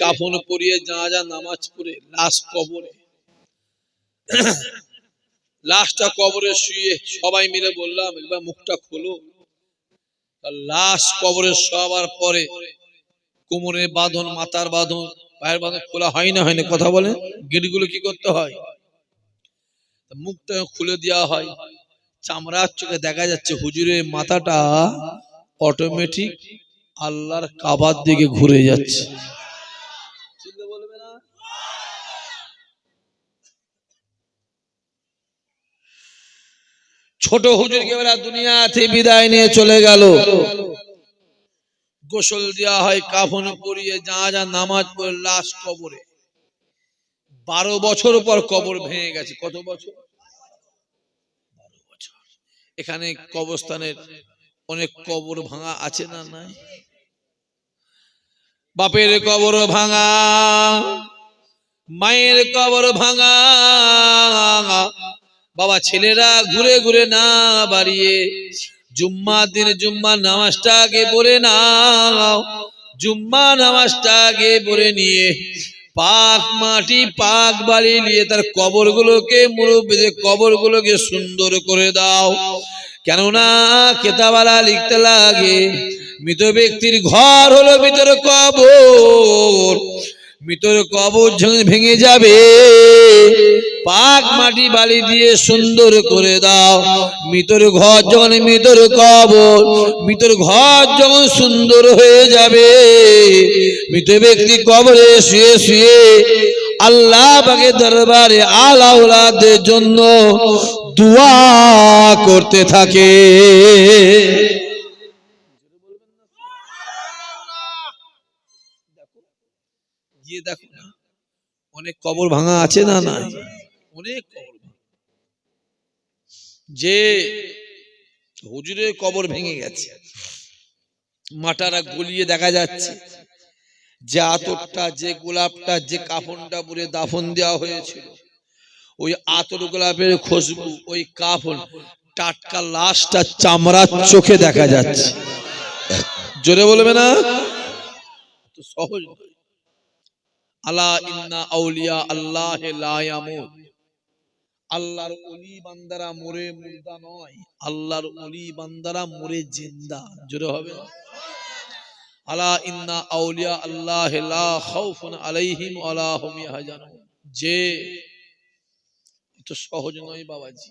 কাফন পরিয়ে যা নামাজ পড়ে, লাশ কবরে। লাশটা কবরে শুয়ে সবাই মিলে বললাম একবার মুখটা খোলো। লাশ কবরে শোয়াবার পরে কোমরে বাঁধন, মাথার বাঁধন, পায়ের বাঁধন খোলা হয় না হয় না, কথা বলে গিটগুলো কি করতে হয়? মুখটা খুলে দেওয়া হয়। চামড়ার চোখে দেখা যাচ্ছে হুজুরের মাথাটা অটোমেটিক আল্লাহর কাবার দিকে ঘুরে যাচ্ছে চিল্লে বলবে না? ছোট হুজুরকে এবার দুনিয়াতে বিদায় নিয়ে চলে গেল। গোসল দেওয়া হয়, কাফন পরিয়ে যা যা নামাজ পড়ে, লাশ কবরে। বারো বছর পর কবর ভেঙে গেছে। কত বছর? এখানে কবরস্থানের অনেক কবর ভাঙা আছে না নাই? বাপের কবর ভাঙা, মায়ের কবর ভাঙা বাবা ছেলেরা ঘুরে ঘুরে না বাড়িয়ে, জুম্মা দিন জুম্মা নামাজটা আগে পড়ে নাও। জুম্মা নামাজটা আগে পড়ে নিয়ে পাক মাটি, পাক বাড়ি নিয়ে তার কবরগুলোকে মুরব্বীদের কবরগুলোকে সুন্দর করে দাও। কেননা কেতাবালা লিখতে লাগে, মৃত ব্যক্তির ঘর হলো ভিতরে কবর। মৃতর কবর ভেঙে যাবে, পাক মাটি বালি দিয়ে সুন্দর করে দাও। মৃতর ঘর যখন মৃতর কবর, মৃতর ঘর যখন সুন্দর হয়ে যাবে, মৃত ব্যক্তি কবরে শুয়ে শুয়ে আল্লাহ পাকে দরবারে আলাউলাদের জন্য দোয়া করতে থাকে। গিয়ে দেখো না। অনেক কবর ভাঙা আছে না না অনেক কবর যে হুজুরের কবর ভেঙে গেছে মাটারা গলিয়ে দেখা যাচ্ছে। যে আতরটা যে গোলাপটা যে কাফনটা পুরে দাফন দেওয়া হয়েছিল ওই আতর গোলাপের খুশবু ওই কাফন টাটকা লাশটা চামড়ার চোখে দেখা যাচ্ছে। জোরে বলবে না? সহজ নয়। আলা ইন্না আউলিয়া আল্লাহ লা ইয়ামুত। আল্লাহর ওলি বান্দারা মরে মুর্দা নয়, আল্লাহর বান্দারা মরে জিন্দা। জোরে হবে আলা ইন্না আউলিয়া আল্লাহ লা খাউফুন আলাইহিম ওয়ালা হুম ইয়াহজানুন। যে সহজ নয় বাবাজি।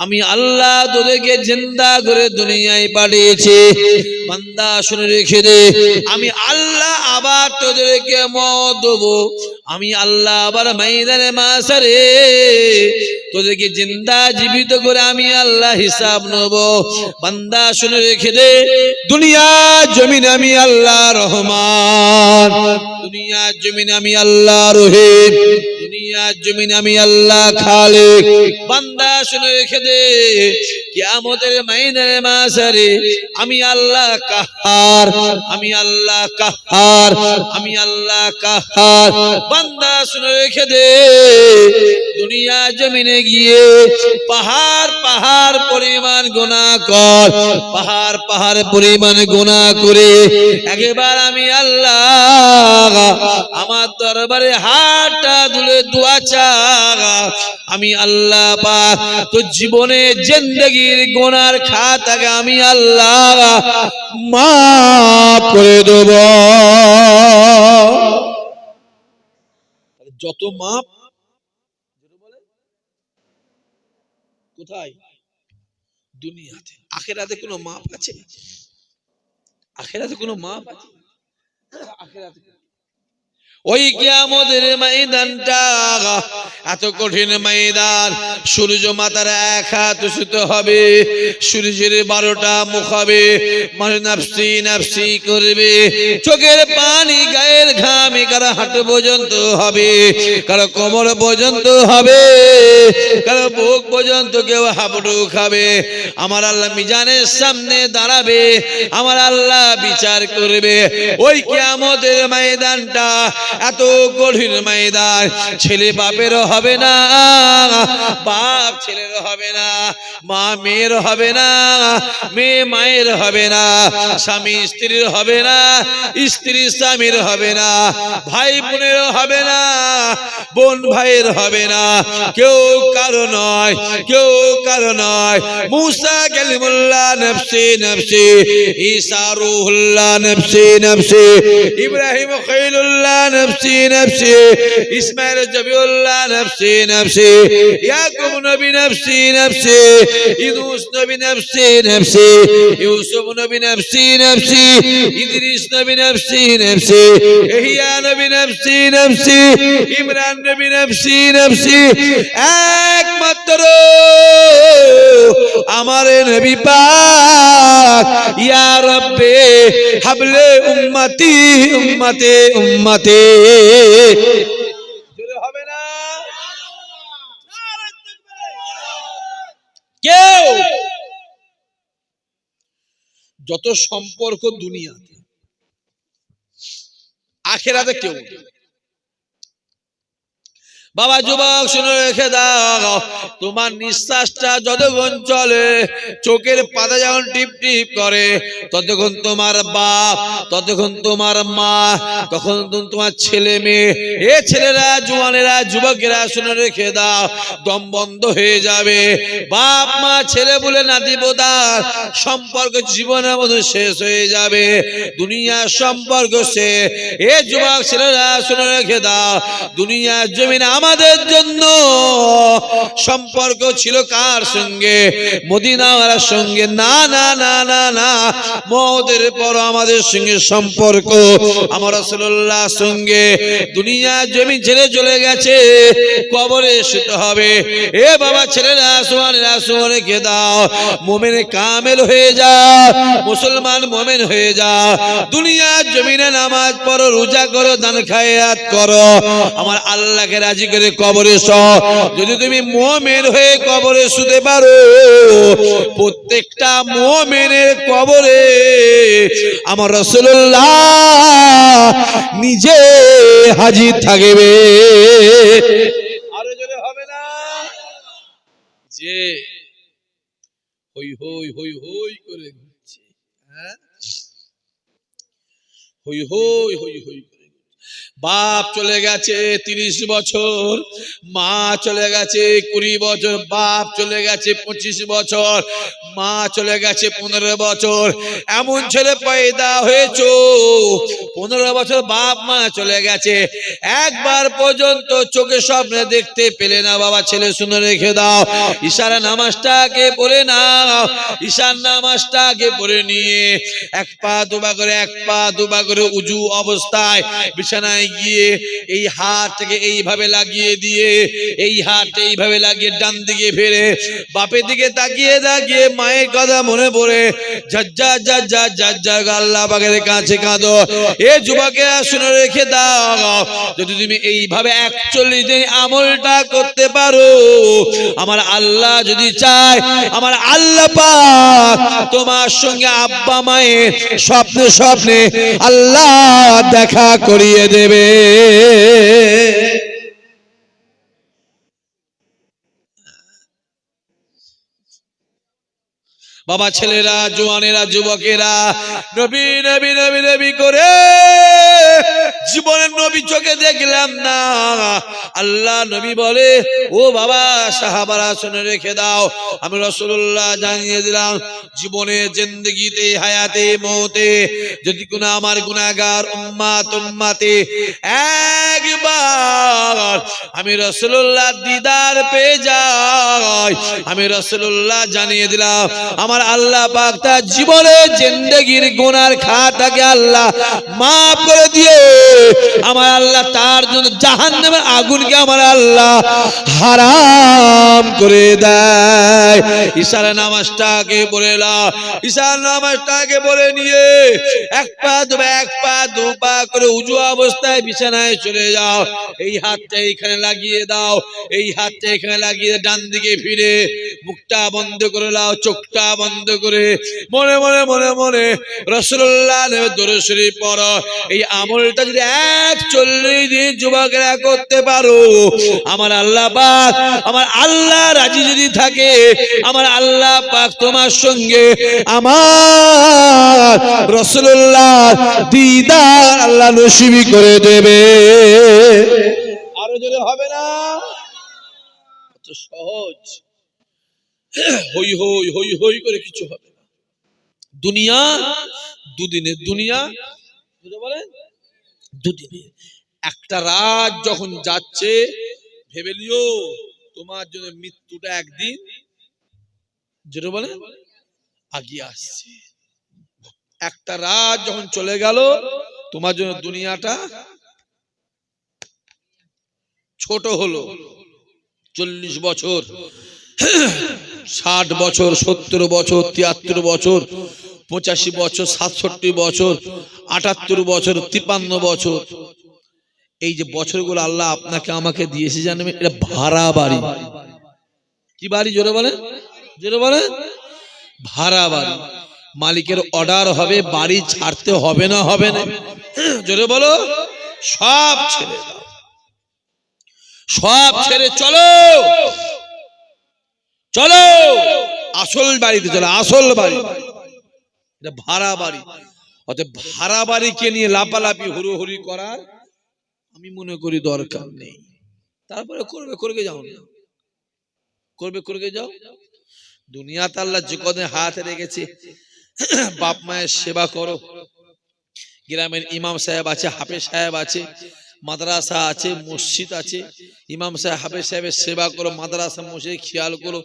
আমি আল্লাহ তোদেরকে জিন্দা করে দুনিয়ায় পাঠিয়েছি। বান্দা, শুনে রেখে দে। আমি আল্লাহ আবার তোদেরকে মত দেবো। আমি আল্লাহ আবার মাইদানে মাসারে তোদেরকে জিন্দা জীবিত করে আমি আল্লাহ হিসাব নেব। বান্দা, শুনে রেখে দে। দুনিয়া জমিন আমি আল্লাহ রহমান। দুনিয়া জমিন আমি আল্লাহ রহিম। দুনিয়া জমিন আমি আল্লাহ খালিক। বান্দা, শুনে রেখে দে। রে। কিয়ামতের মাইনের মাসারে আমি আল্লাহ কাহার, আমি আল্লাহ কাহার, আমি আল্লাহ কাহার। বান্দা শুনে রেখে দে, দুনিয়া জমিনে গিয়ে পাহাড় পাহাড় পরিমাণ গোনা কর, পাহাড় পাহাড় পরিমাণ গোনা করে একেবার আমি আল্লাহ আমার দরবারে হাতটা তুলে দোয়া চা আমি আল্লাহ পাক তো জীবনে জিন্দগির গোনার খাতাকে আমি আল্লাহ মাফ করে দেব। যত মাপ, কোথায়? দুনিয়াতে। আখেরাতে কোনো মাপ আছে? আখেরাতে কোনো মাপ? আছে আখেরাতে ওই কিয়ামতের ময়দানটা, এত কঠিন ময়দান, সূর্য মাতার এক হাত উচিত হবে, সূর্যের বারোটা মুখ হবে মানে নাফসি নাফসি করবে, চোখের পানি, গায়ের ঘামে কারও হাঁটু পর্যন্ত হবে, কারও কোমর পর্যন্ত হবে, কারও বুক পর্যন্ত কেউ হাবুডু খাবে, আমার আল্লাহ মিজানের সামনে দাঁড়াবে, আমার আল্লাহ বিচার করবে, ওই কিয়ামতের ময়দানটা এত কঠিন ময়দান, ছেলে বাপের হবে না, বাপ ছেলের হবে না, মা মেয়ের হবে না, মেয়ে মায়ের হবে না, স্বামী স্ত্রীর হবে না, স্ত্রী স্বামীর হবে না, ভাই বোনের হবে না, বোন ভাইয়ের হবে না, কেউ কারও নয়, কেউ কারও নয়। মুসা কালিমুল্লাহ নফসি নফসি, ঈসা রুহুল্লাহ নফসি নফসি, ইব্রাহিম খলিলুল্লাহ নফসি নফসি, ইসমাইল জবিউল্লাহ নফসি নফসি, ইয়াকুব নবী নফসি নফসি, ইউনুস নবী নফসি নফসি, ইউসুফ নবী নফসি নফসি, ইদ্রিস নবী নফসি নফসি, ইহিয়া নবী নফসি নফসি, ইমরান নবী নফসি নফসি একমাত্র আমার নবী পাক, ইয়া রব্বে হাবলে উম্মতি, উম্মতে উম্মতে। কেউ? যত সম্পর্ক দুনিয়াতে, আখেরাতে কেউ নেই। বাবা যুবক, শুনে রেখে দাও। তোমার নিঃশ্বাসটা যতক্ষণ চলে, চোখের পাতা যখন টিপ টিপ করে, ততক্ষণ তোমার বাপ, ততক্ষণ তোমার মা, তখন তোমার ছেলে মেয়ে, এ ছেলেরা, জুয়ানেরা, যুবকেরা, শুনে রেখে দাও, দম বন্ধ হয়ে যাবে। বাপ, মা, ছেলে বলে নাতি বোদার সম্পর্ক জীবনের মধ্যে শেষ হয়ে যাবে। দুনিয়ার সম্পর্ক সে এ যুবক, ছেলেরা, শুনে রেখে দাও, দুনিয়ার জমিনে আমাদের জন্য সম্পর্ক ছিল কার সঙ্গে? মদিনাওয়ার সঙ্গে। না না না না না। মদের পর আমাদের সঙ্গে সম্পর্ক। আমার রসুল্লাহ সঙ্গে দুনিয়ার জমি ছেড়ে চলে গেছে। কবরে শুতে হবে। এ বাবা ছেলেরা সোয়ানেরা সোয়ানে কে দাও। মোমেন কামেল হয়ে যা। মুসলমান মোমেন হয়ে যা। দুনিয়ার জমিনে নামাজ পড়ো, রোজা করো, দান খায়াত করো। আমার আল্লাহকে রাজি করে কবরে শ যদি তুমি মোমেন হয়ে কবরে শুতে পারো, প্রত্যেকটা মোমেনের কবরে আমার রসুল্লাহ নিজে হাজির থাকবে। যে হই হই হই হই করে হ্যাঁ? হই হই হই হই বাপ চলে গেছে তিরিশ বছর, মা চলে গেছে কুড়ি বছর, বাপ চলে গেছে পঁচিশ বছর, মা চলে গেছে পনেরো বছর। এমন ছেলে পয়দা হয়েছ, পনেরো বছর বাপ মা চলে গেছে। একবার পর্যন্ত চোখে স্বপ্নে দেখতে পেলে না বাবা, ছেলে শুনে রেখে দাও। ইশারা নামাজটাকে পড়ে নাও ঈশান নামাজটাকে পড়ে নিয়ে এক পা দুবা করে, এক পা দুবা করে উজু অবস্থায় বিছানায় গিয়ে এই হাতটাকে এইভাবে লাগিয়ে দিয়ে, এই হাত এইভাবে লাগিয়ে ডান দিকে ফেরে, বাপের দিকে তাকিয়ে তাকিয়ে মায়ের কথা মনে পড়ে ঝাজ্জা ঝাজ্জা ঝাজ্জা আল্লাহ বাগের কাছে কাঁদো। এ যুবকেরা শুনে রেখে দাও, যদি তুমি এইভাবে একচল্লিশ দিন আমলটা করতে পারো, আমার আল্লাহ যদি চায়, আমার আল্লাহ পাক তোমার সঙ্গে আব্বা মায়ের স্বপ্নে স্বপ্নে আল্লাহ দেখা করিয়ে দেবে। বাবা ছেলেরা জোয়ানেরা যুবকেরা নবী নবী নবী নবী করে চোখে দেখলাম না। আল্লাহ নবী বলে, ও বাবা, সাহাবারা শুনে রেখে দাও। আমি রসুল্লাহ জানিয়ে দিলাম, জীবনে, জিন্দগিতে, হায়াতে, মতে, যদি কোনো আমার গুনাহগার উম্মাত, উম্মাতে একবার আমি রসুল্লাহ দিদার পেয়ে যাই। আমি রসুল্লাহ জানিয়ে দিলাম, আমার আল্লাহ পাক জীবনে জিন্দগির গুনার খাতাকে আল্লাহ মাফ করে দিয়ে, আমার আল্লাহ তার জন্য জাহান্নামের আগুনকে আমার আল্লাহ হারাম করে দেয়। ইশারা নামাজটাকে বলে নাও। ইশার নামাজটাকে বলে নিয়ে এক পা দুবা এক পা দু পা করে উজু অবস্থায় বিছানায় চলে যাও। এই হাতটা এইখানে লাগিয়ে দাও। এই হাতটা এখানে লাগিয়ে ডান দিকে ফিরে মুখটা বন্ধ করে নাও, চোখটা বন্ধ করে। মনে মনে মনে মনে, রসুল্লাহ দরে শরীফ পড়ো। এই আমলটা যদি এক চল্লিশ দিন যুবকেরা করতে পারো। আমার আল্লাহ পাক, আমার আল্লাহ রাজি যদি থাকে, আমার আল্লাহ পাক তোমার সঙ্গে আমার রসুল্লাহ আল্লাহ নসিবি করে দেবে। আরও হবে না? সহজ। হই হই হই হই করে কিছু হবে না। দুনিয়া, দুদিনের দুনিয়া, বুঝতে পারেন? দুদিনে একটা রাত যখন যাচ্ছে, ভেবে লিও তোমার জন্য মৃত্যুটা একদিন, যেটা বলে? আগিয়ে আসছে। একটা রাত যখন চলে গেল, তোমার জন্য দুনিয়াটা ছোট হলো। চল্লিশ বছর, ষাট বছর, সত্তর বছর, তিয়াত্তর বছর, পঁচাশি বছর, সাতষট্টি বছর, আটাত্তর বছর, তিপান্ন বছর এই যে বছরগুলো আল্লাহ আপনাকে আমাকে দিয়েছে জানবে এটা ভাড়া বাড়ি। কি বাড়ি, জোরে বলে জোরে বলে ভাড়া বাড়ি। মালিকের অর্ডার হবে, বাড়ি ছাড়তে হবে না হবে না। জোরে বলো? সব ছেড়ে সব ছেড়ে চলো! চলো! আসল বাড়িতে চলো, আসল বাড়ি। এটা ভাড়া বাড়ি। অতএব ভাড়া বাড়িকে নিয়ে লাপালাপি হুড়োহুড়ি করার আমি মনে করি দরকার নেই। তারপরে করবে করবে যাও না। করবে করবে যাও। দুনিয়াতে আল্লাহ যে কদিন হাতে রেখেছে, বাপ মায়ের সেবা করো। গ্রামের ইমাম সাহেব আছে, হাফেজ সাহেব আছে, মাদ্রাসা আছে, মসজিদ আছে। ইমাম সাহেব, হাফেজ সাহেবের সেবা করো, মাদ্রাসা মসজিদ খেয়াল করো।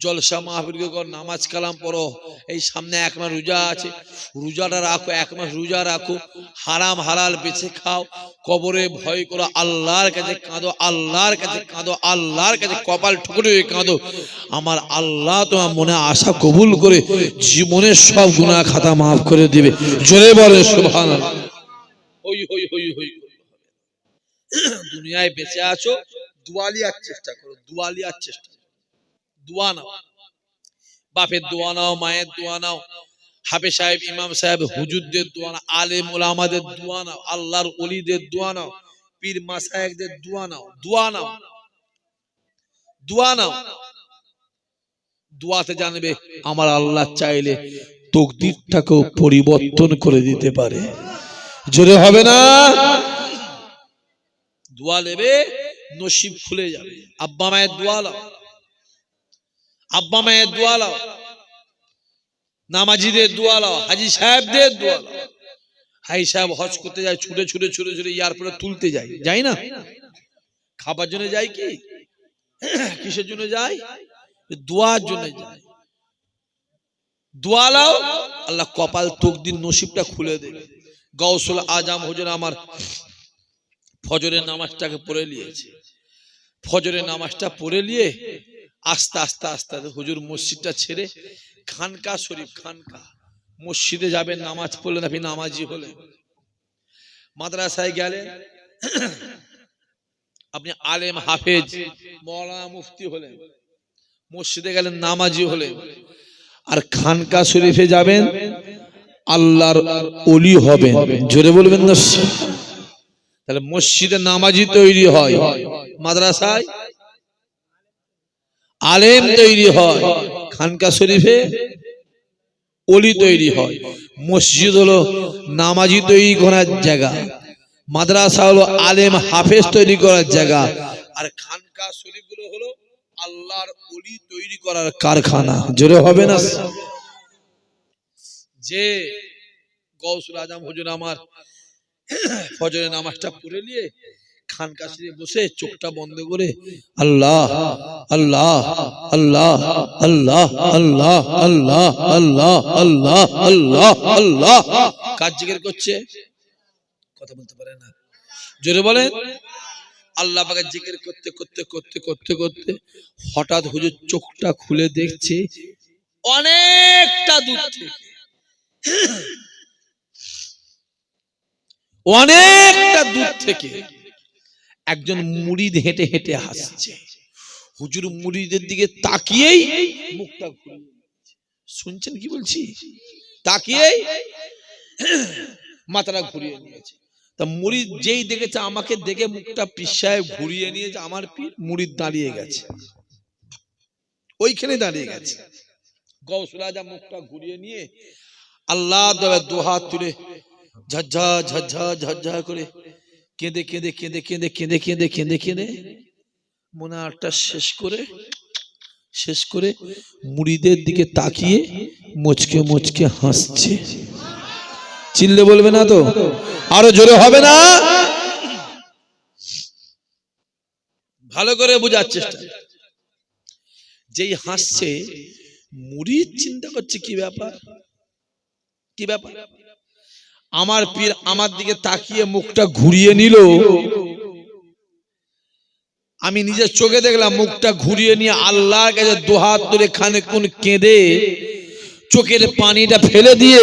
জলসা মাহফিল করো, নামাজ কালাম পড়ো। এই সামনে এক মাস রোজা আছে, রোজাটা রাখো, এক মাস রোজা রাখো। হারাম হালাল বেছে খাও, কবরে ভয় করো, আল্লাহর কাছে কাঁদো, আল্লাহর কাছে কাঁদো, আল্লাহর কাছে কপাল ঠুকরে কাঁদো। আমার আল্লাহ তোমার মনে আশা কবুল করে জীবনের সব গুনাহ খাতা মাফ করে দিবে। জোরে বলে সুবহান হই হই হই হই। দুনিয়ায় বেঁচে আছো দুয়ালিয়ার চেষ্টা করো দুয়ালিয়ার চেষ্টা। দোয়া নাও। বাপের দোয়া নাও, মায়ের দোয়া নাও। হাফে সাহেব, ইমাম সাহেব, হুজুরদের দোয়া নাও, আলেম ওলামাদের দোয়া নাও, আল্লাহর অলিদের দোয়া নাও, পীর মাসায়েকদের দোয়া নাও দোয়া নাও। দোয়া নাও। দোয়াতে জানবে, আমার আল্লাহ চাইলে তকদিরটাকেও পরিবর্তন করে দিতে পারে। জোরে হবে না? দোয়া নেবে, নসিব খুলে যাবে। আব্বা মায়ের দোয়া লাও আব্বা মায়ের দোয়া লাও, নামাজিদের দোয়া লাও, হাজি সাহেবদের দোয়া লাও। হাই সাহেব হজ করতে যায়, ছুটে ছুটে ছুটে ছুটে এয়ারপোর্টে তুলতে যাই যাই না? খাবার জন্য যাই কি? কিসের জন্য যাই দোয়ার জন্য যায়। দোয়া লাও, আল্লাহ কপাল তকদিন নসিবটা খুলে দেবে গৌসুল আজাম হুজুর আমার ফজরের নামাজটাকে পড়ে নিয়েছে। ফজরের নামাজটা পড়ে নিয়ে আস্তে আস্তে আস্তে আস্তে, হুজুর মসজিদটা ছেড়ে খানকা শরীফ, খানকা। মসজিদে যাবেন, নামাজ পড়লেন, আপনি নামাজি হলেন। মাদ্রাসায় গেলেন, আপনি আলেম হাফেজ মৌলানা মুফতি হলেন। মসজিদে গেলেন, নামাজি হলেন। আর খানকা শরীফে যাবেন, আল্লাহর অলি হবেন। জোরে বলবেন না? তাহলে মসজিদে নামাজি তৈরি হয়। মাদ্রাসায় আলেম তৈরি হয়, খানকা শরীফে অলি তৈরি হয়, মসজিদ হলো নামাজি তৈরি করার জায়গা, মাদ্রাসা হলো আলেম হাফেজ তৈরি করার জায়গা, আর খানকা শরীফগুলো হলো আল্লাহর অলি তৈরি করার কারখানা। জোরে হবে না? যে গৌসুল আজম হুজুর আমার ফজরের নামাজটা পড়ে নিয়ে বসে চোখটা বন্ধ করে আল্লাহ আল্লাহ আল্লাহ আল্লাহ আল্লাহ আল্লাহ আল্লাহ আল্লাহ আল্লাহ আল্লাহ। কাজ করছে? কথা বলতে পারে না। জোরে বলেন। আল্লাহ পাকে জিকির করতে করতে করতে করতে করতে হঠাৎ হুজুর চোখটা খুলে দেখছে অনেকটা দূর অনেকটা দূর থেকে। একজন মুড়িদ হেঁটে হেঁটে আসছে। হুজুর মুড়িদের দিকে তাকিয়েই মুখটা শুনছেন কি বলছি? তাকিয়েই মাথাটা ঘুরিয়ে নিয়েছে। তা মুড়িদ যেই দেখেছে, আমাকে দেখে মুখটা পিসায় ঘুরিয়ে নিয়েছে, আমার পীর মুড়িদ দাঁড়িয়ে গেছে। ওইখানে দাঁড়িয়ে গেছে। গৌসুরাজা মুখটা ঘুরিয়ে নিয়ে আল্লাহ দুহাত তুলে ঝাঝা ঝাঝা ঝাঝা করে কেঁদে কেঁদে কেঁদে কেঁদে কেঁদে কেঁদে কেঁদে কেঁদে মোনারটা শেষ করে শেষ করে মুড়িদের দিকে তাকিয়ে মুচকে মুচকে হাসছে। চিল্লে বলবে না তো? আরও জোরে হবে না? ভালো করে বোঝার চেষ্টা। যেই হাসছে মুড়িদ চিন্তা করছে, কি ব্যাপার? কি ব্যাপার? আমার পীর আমার দিকে তাকিয়ে মুখটা ঘুরিয়ে নিল। আমি নিজের চোখে দেখলাম মুখটা ঘুরিয়ে নিয়ে আল্লাহর কাছে দুহাত ধরে খানে কোন কেঁদে চোখের পানিটা ফেলে দিয়ে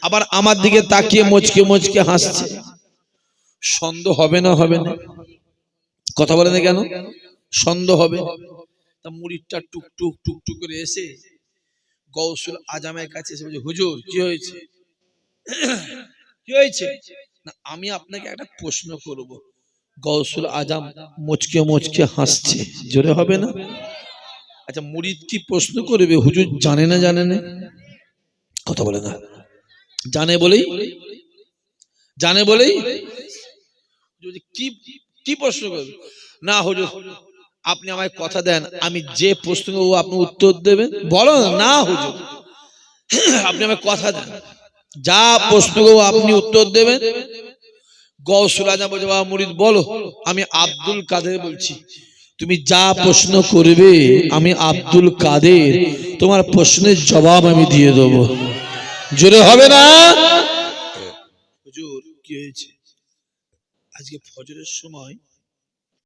আবার আমার দিকে তাকিয়ে মুচকে মুচকে হাসছে। সন্দেহ হবে না হবে না। কথা বলে না কেন? সন্দেহ হবে। তা মুড়িটা টুকটুক টুকটুক করে এসে গৌসুল আজামের কাছে এসে বলছে, হুজুর, কি হয়েছে? কি হয়েছে? না আমি আপনাকে একটা প্রশ্ন করব। গৌসুল আজাম মুচকে মুচকে হাসছে। জোরে হবে না? আচ্ছা মুরিদ কি প্রশ্ন করবে? হুজুর জানে না জানে না? কথা বলে না। জানে বলেই? জানে বলেই? যদি কি কি প্রশ্ন করবে? না হুজুর আপনি আমায় কথা দেন। আমি যে প্রশ্ন করব আপনি উত্তর দেবেন? বলো না, না হুজুর। আপনি আমায় কথা দেন। যা প্রশ্ন করব আপনি উত্তর দেবেন। গৌসুল আজম বলছে, বাবা মুরিদ বলো, আমি আব্দুল কাদের বলছি। তুমি যা প্রশ্ন করবে, আমি আব্দুল কাদের। তোমার প্রশ্নের জবাব আমি দিয়ে দেবো। জোরে হবে না? হুজুর, কি হয়েছে? আজকে ফজরের সময়